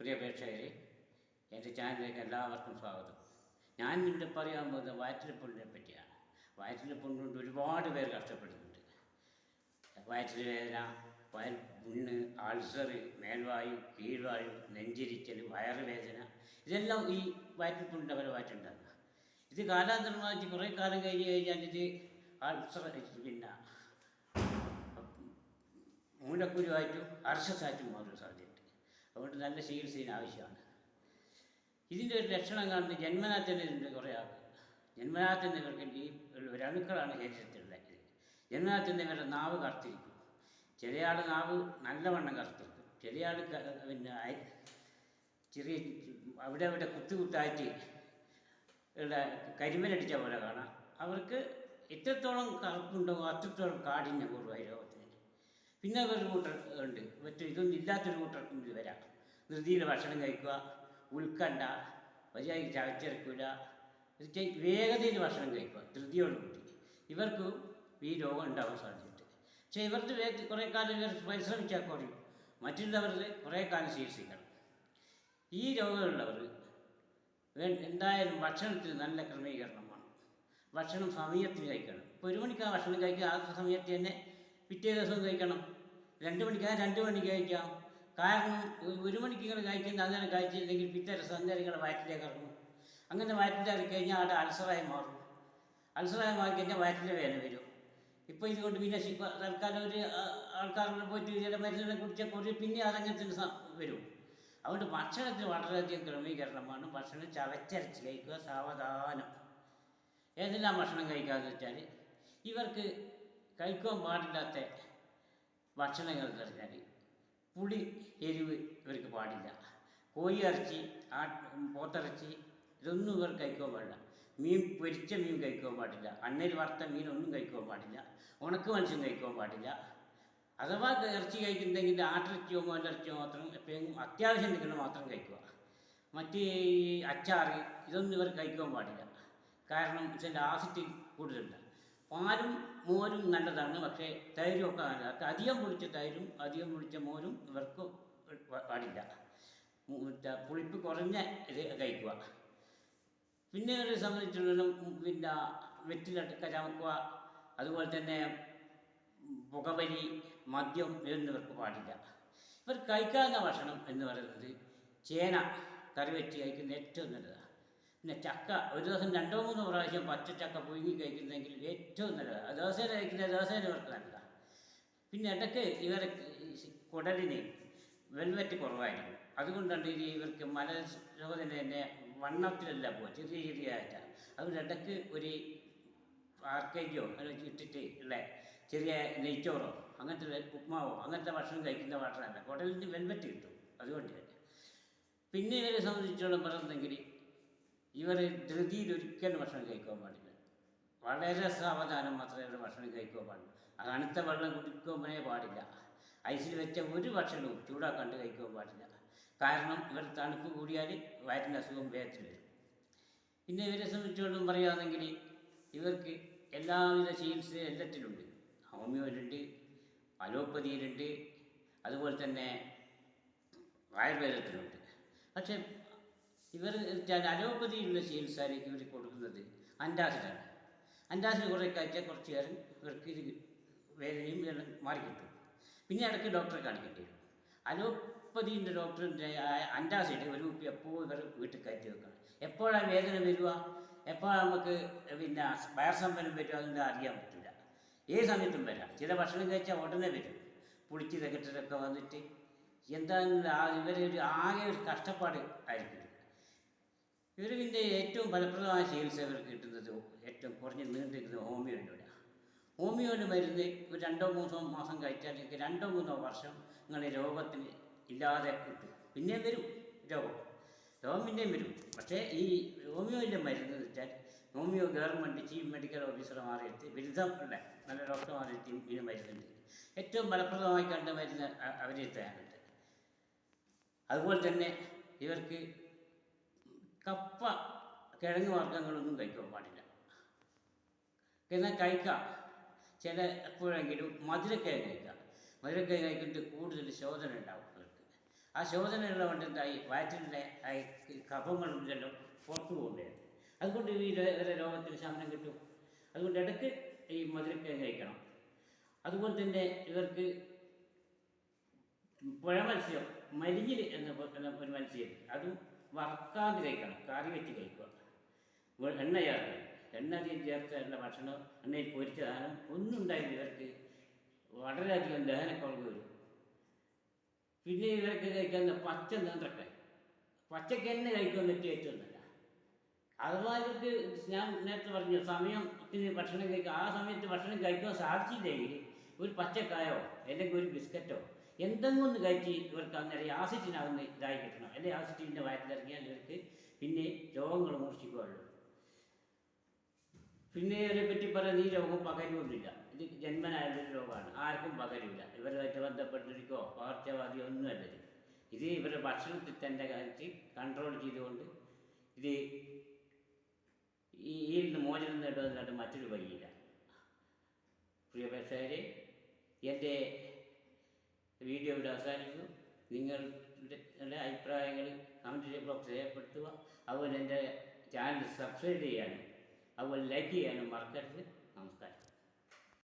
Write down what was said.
പ്രിയ പ്രേക്ഷകരെ എന്റെ ചാനലിലേക്ക് എല്ലാവർക്കും സ്വാഗതം. ഞാൻ ഇവിടെ പറയാൻ പോകുന്നത് വയറ്റിലെ പുണ്ണിനെ പറ്റിയാണ്. വയറ്റിലെ കൊണ്ട് ഒരുപാട് പേർ കഷ്ടപ്പെടുന്നുണ്ട്. വയറ്റിലെ വേദന വയൽ പുണ്ണ് അൾസർ മേൽവായു കീഴ്വായു നെഞ്ചിരിക്കൽ വയറുവേദന ഇതെല്ലാം ഈ വയറ്റിൽ പുണ്ണിന്റെ ഫലമായിട്ടുണ്ടാകുക ഇത് കാലാന്തരമായി കുറേ കാലം കഴിഞ്ഞ് കഴിഞ്ഞാൽ ഇത് അൾസർ പിന്നെ മൂലക്കുരുവായിട്ടും അർഷസായിട്ടും മാറും സാധ്യതയുണ്ട്. അതുകൊണ്ട് നല്ല ചികിത്സയും ആവശ്യമാണ്. ഇതിന്റെ ഒരു ലക്ഷണം കാണുന്നത് ജന്മനാ തന്നെ ഉണ്ട് കുറേ ആൾക്ക് ജന്മനാ തന്നെ ഇവർക്ക് ഈ ഒരു അണുക്കളാണ് ശരീരത്തിലുള്ളത്. ജന്മനാ തന്നെ നാവ് കറുത്തിരിക്കും. ചില ആൾ നാവ് നല്ലവണ്ണം കറുത്തിരിക്കും. ചില ആൾ പിന്നെ ചെറിയ അവിടെ അവിടെ കുത്തു കുത്തായിട്ട് ഉള്ള കരിമലടിച്ച പോലെ കാണാം. അവർക്ക് എത്രത്തോളം കറുപ്പുണ്ടോ അത്രത്തോളം കാഠിന്യം കുറവായി പിന്നെ വേറൊരു കൂട്ടർ ഉണ്ട്. മറ്റേ ഇതൊന്നും ഇല്ലാത്തൊരു കൂട്ടർക്കും ഇത് വരാം. ധൃതിയിൽ ഭക്ഷണം കഴിക്കുക ഉൾക്കണ്ട വലിയായി ചവച്ചിറക്കില്ല വേഗതയിൽ ഭക്ഷണം കഴിക്കുക. ധൃതിയോട് കൂടി. ഇവർക്ക് ഈ രോഗം ഉണ്ടാവാൻ സാധ്യതയുണ്ട്. പക്ഷേ ഇവർക്ക് വേഗത്തിൽ കുറേ കാലം ഇവർ പരിശ്രമിച്ചാൽ കുറയും മറ്റുള്ളവരിൽ കുറേ കാലം ചികിത്സിക്കണം. ഈ രോഗമുള്ളവർ എന്തായാലും ഭക്ഷണത്തിന് നല്ല ക്രമീകരണം വേണം ഭക്ഷണം സമയത്തിന് കഴിക്കണം. ഇപ്പോൾ ഒരു മണിക്കാണ് ഭക്ഷണം കഴിക്കുക ആ സമയത്ത് തന്നെ പിറ്റേ ദിവസം കഴിക്കണം. രണ്ട് മണിക്കാ രണ്ട് മണിക്ക് കഴിക്കാം. കാരണം ഒരു മണിക്ക് നിങ്ങൾ കഴിക്കുന്ന അന്നേരം കഴിച്ചില്ലെങ്കിൽ പിറ്റേ ദിവസം അന്നേരം നിങ്ങളുടെ വയറ്റിലേക്ക് ഇറങ്ങും അങ്ങനെ വയറ്റിന്റെ ഇറക്കി കഴിഞ്ഞാൽ അവിടെ അൾസറായി മാറും. അൾസറായി മാറി കഴിഞ്ഞാൽ വയറ്റിന്റെ വേദന വരും. ഇപ്പോൾ ഇതുകൊണ്ട് പിന്നെ തൽക്കാലം ഒരു ആൾക്കാരുടെ പോയിട്ട് ചില മരുന്നിനെ കുടിച്ചാൽ കുറേ പിന്നെ അതങ്ങനത്തിന് സ- വരും. അതുകൊണ്ട് ഭക്ഷണത്തിന് വളരെയധികം ക്രമീകരണമാണ്. ഭക്ഷണം ചവച്ചരച്ച് കഴിക്കുക സാവധാനം. ഏതെല്ലാം ഭക്ഷണം കഴിക്കാന്ന് വെച്ചാൽ ഇവർക്ക് കഴിക്കാൻ പാടില്ലാത്ത ഭക്ഷണങ്ങൾ എന്ന് പറഞ്ഞാൽ പുളി എരിവ് ഇവർക്ക് പാടില്ല. കോഴി ഇറച്ചി ആ പോത്തിറച്ചി ഇതൊന്നും ഇവർ കഴിക്കാൻ പാടില്ല. മീൻ പൊരിച്ച മീൻ കഴിക്കാൻ പാടില്ല. അണ്ണയിൽ വറുത്ത ഒന്നും കഴിക്കാൻ പാടില്ല. ഉണക്ക് മനുഷ്യൻ കഴിക്കാൻ പാടില്ല. അഥവാ ഇറച്ചി കഴിക്കുന്നുണ്ടെങ്കിൽ ആട്ടിറച്ചിയോ മോലിറച്ചിയോ മാത്രം എപ്പോഴും അത്യാവശ്യം നിൽക്കുന്ന മാത്രം കഴിക്കുക. മറ്റ് അച്ചാറ് ഇതൊന്നും ഇവർ കഴിക്കാൻ പാടില്ല. കാരണം ഇതിന്റെ ആസിഡ് കൂടുതലുണ്ട്. പാലും മോരും നല്ലതാണ്. പക്ഷേ തൈരും ഒക്കെ നല്ലതാണ് അധികം പൊളിച്ച തൈരും അധികം പൊളിച്ച മോരും ഇവർക്ക് പാടില്ല. പുളിപ്പ് കുറഞ്ഞ ഇത് കഴിക്കുക. പിന്നെ ഒരു സംബന്ധിച്ചിടത്തോളം പിന്നെ വെറ്റിലട്ടക്ക ചമക്കുക അതുപോലെ തന്നെ പുകവലി മദ്യം ഇതൊന്നും ഇവർക്ക് പാടില്ല. ഇവർ കഴിക്കാവുന്ന ഭക്ഷണം എന്ന് പറയുന്നത് ചേന കറി വെച്ച് കഴിക്കുന്ന ഏറ്റവും നല്ലതാണ്. പിന്നെ ചക്ക ഒരു ദിവസം രണ്ടോ മൂന്നോ പ്രാവശ്യം പച്ച ചക്ക പുഴുങ്ങി കഴിക്കുന്നെങ്കിൽ ഏറ്റവും നല്ലതാണ് ദിവസേന കഴിക്കുന്ന ദിവസേന ഇവർക്ക് നല്ലതാണ് പിന്നെ ഇടയ്ക്ക് ഇവർ കുടലിന് വെൽവെറ്റ് കുറവായിരിക്കും. അതുകൊണ്ടാണ് ഇത് ഇവർക്ക് മല മലരോഗത്തിന് തന്നെ വണ്ണത്തിലല്ല പോകുക ചെറിയ ചെറിയ ആയിട്ടാണ് അതുകൊണ്ട് ഇടയ്ക്ക് ഒരു ആർക്കേജോ അല്ലെങ്കിൽ ഇട്ടിട്ട് ഉള്ള ചെറിയ നെയ്ച്ചോറോ അങ്ങനത്തെ ഉപ്മാവോ അങ്ങനത്തെ ഭക്ഷണം കഴിക്കുന്ന ഭക്ഷണമല്ല കുടലിന് വെൽവെറ്റ് കിട്ടും. അതുകൊണ്ട് തന്നെ. പിന്നെ ഇവരെ സംബന്ധിച്ചോളം പറയുന്നെങ്കിൽ ഇവർ ധൃതിയിൽ ഒരിക്കലും ഭക്ഷണം കഴിക്കാൻ പാടില്ല. വളരെ സാവധാനം മാത്രമേ ഭക്ഷണം കഴിക്കാൻ പാടുള്ളൂ. തണുത്ത വെള്ളം കുടിക്കുമ്പോഴേ പാടില്ല. ഐസിൽ വെച്ച ഒരു ഭക്ഷണവും ചൂടാക്കാണ്ട് കഴിക്കാൻ പാടില്ല. കാരണം ഇവർ തണുപ്പ് കൂടിയാൽ വയറ്റിന്റെ അസുഖം വേഗത്തിൽ വരും. പിന്നെ ഇവരെ സംബന്ധിച്ചോളം പറയുകയാണെങ്കിൽ ഇവർക്ക് എല്ലാവിധ ചികിത്സ എല്ലാത്തിലുണ്ട്. ഹോമിയോയിലുണ്ട് അലോപ്പതിയിലുണ്ട് അതുപോലെ തന്നെ ആയുർവേദത്തിലുണ്ട്. പക്ഷേ ഇവർ വെച്ചാൽ അലോപ്പതിയിലുള്ള ചികിത്സയിലേക്ക് ഇവർ കൊടുക്കുന്നത് അൻഡാസിഡാണ് അൻഡാസിഡ് കുറേ കഴിച്ചാൽ കുറച്ച് നേരം ഇവർക്ക് ഇത് വേദനയും മാറിക്കിട്ടും പിന്നെ ഇടയ്ക്ക് ഡോക്ടറെ കാണിക്കേണ്ടി വരും. അലോപ്പതിന്റെ ഡോക്ടറിന്റെ അൻഡാസിഡ് ഒരു കുപ്പി എപ്പോഴും ഇവർ വീട്ടിൽ കയറ്റി വെക്കണം. എപ്പോഴാണ് വേദന വരിക? എപ്പോഴാണ് നമുക്ക് പിന്നെ വയർസമ്പലം വരിക എന്ന് അറിയാൻ പറ്റില്ല. ഏത് സമയത്തും വരാം. ചില ഭക്ഷണം കഴിച്ചാൽ ഉടനെ വരും. പുളിച്ച് തികട്ടിലൊക്കെ വന്നിട്ട് എന്താ ഇവരെ ഒരു ആകെ ഒരു കഷ്ടപ്പാട് ആയിരിക്കും. പിന്നെ ഏറ്റവും ഫലപ്രദമായ ചികിത്സ ഇവർക്ക് കിട്ടുന്നത് ഏറ്റവും കുറഞ്ഞ് നീണ്ടിരിക്കുന്നത് ഹോമിയോയിലൂടെ ഹോമിയോയിൽ മരുന്ന് ഒരു രണ്ടോ മൂന്നോ മാസം കഴിച്ചാൽ നിങ്ങൾക്ക് രണ്ടോ മൂന്നോ വർഷം നിങ്ങളുടെ രോഗത്തിന് ഇല്ലാതെ കിട്ടും. പിന്നെയും വരും രോഗം. രോഗം പിന്നെയും വരും. പക്ഷേ ഈ ഹോമിയോയിലെ മരുന്ന് വെച്ചാൽ ഹോമിയോ ഗവൺമെന്റ് ചീഫ് മെഡിക്കൽ ഓഫീസർമാരെടുത്ത് ബിരുദം ഉള്ള നല്ല ഡോക്ടർമാരെടുത്ത് ഇതിന് മരുന്നുണ്ട്. ഏറ്റവും ഫലപ്രദമായി കണ്ട മരുന്ന് അവരെടുത്താനുണ്ട് അതുപോലെ തന്നെ ഇവർക്ക് കപ്പ കിഴങ്ങ് വർഗങ്ങളൊന്നും കഴിക്കാൻ പാടില്ല. എന്നാൽ കഴിക്കാം. ചില എപ്പോഴെങ്കിലും മധുരക്കിഴങ്ങ് കഴിക്കാം. മധുരക്കിഴങ്ങ് കഴിക്കുന്നത് കൂടുതൽ ശോധന ഉണ്ടാവും അവർക്ക്. ആ ശോധന ഉള്ളതുകൊണ്ട് എന്തായി? വയറ്റിലെ കഫങ്ങളുണ്ടല്ലോ പുറത്തു പോകുന്നത് അതുകൊണ്ട് ഈ രോഗത്തിന് ശമനം കിട്ടും. അതുകൊണ്ട് ഇടയ്ക്ക് ഈ മധുരക്കിഴങ്ങ് കഴിക്കണം. അതുപോലെ തന്നെ ഇവർക്ക് പുഴ മത്സ്യം മരിഞ്ഞിൽ എന്ന ഒരു മത്സ്യം. അതും വറക്കാതെ കഴിക്കണം. കറി വെച്ച് കഴിക്കുക. എണ്ണ ചേർക്കണം എണ്ണ ചേർത്ത് എണ്ണ ഭക്ഷണം എണ്ണയിൽ പൊരിച്ച സാധനം ഒന്നും ഉണ്ടായില്ല ഇവർക്ക്. വളരെയധികം ദഹനക്കുറവ് വരും. പിന്നെ ഇവർക്ക് കഴിക്കുന്ന പച്ച നേന്ത്രക്ക പച്ചക്ക് തന്നെ കഴിക്കുമെന്ന് പറ്റിയ ഏറ്റവും നല്ല അഥവാ ഇവർക്ക് ഞാൻ നേരത്തെ പറഞ്ഞു സമയത്തിന് ഭക്ഷണം കഴിക്കുക ആ സമയത്ത് ഭക്ഷണം കഴിക്കാൻ സാധിച്ചില്ലെങ്കിൽ ഒരു പച്ചക്കായോ അല്ലെങ്കിൽ ഒരു ബിസ്ക്കറ്റോ എന്തെങ്കിലും കയറ്റി ഇവർക്ക് അന്നേരം ആസിറ്റിനാവുന്ന ഇതായി കിട്ടണം. അല്ലെങ്കിൽ ആസിറ്റിന്റെ വയറ്റിലിറങ്ങിയാൽ ഇവർക്ക് പിന്നെ രോഗങ്ങൾ മൂർച്ഛിക്കുകയുള്ളൂ പിന്നെ ഇവരെ പറ്റി പറയാൻ ഈ രോഗം പകരുമൊന്നുമില്ല ഇത് ജന്മനായുള്ളൊരു രോഗമാണ്. ആർക്കും പകരില്ല ഇവരുമായിട്ട് ബന്ധപ്പെട്ടിരിക്കോ പകർച്ചവാദിയോ ഒന്നുമല്ല ഇത്. ഇത് ഇവരുടെ ഭക്ഷണത്തിൽ തന്നെ കാണിച്ച് കൺട്രോൾ ചെയ്തുകൊണ്ട് ഇത് ഈ ഇതിൽ നിന്ന് മോചനം നേടുന്നതിനായിട്ട് മറ്റൊരു വഴിയില്ല. പ്രിയപ്പെട്ടവരെ എന്റെ വീഡിയോ ഇവിടെ അവസാനിക്കുന്നു. നിങ്ങളുടെ അഭിപ്രായങ്ങൾ കമന്റ് ബോക്സ് രേഖപ്പെടുത്തുക. അതുപോലെ എന്റെ ചാനൽ സബ്സ്ക്രൈബ് ചെയ്യാനും അതുപോലെ ലൈക്ക് ചെയ്യാനും മറക്കരുത്.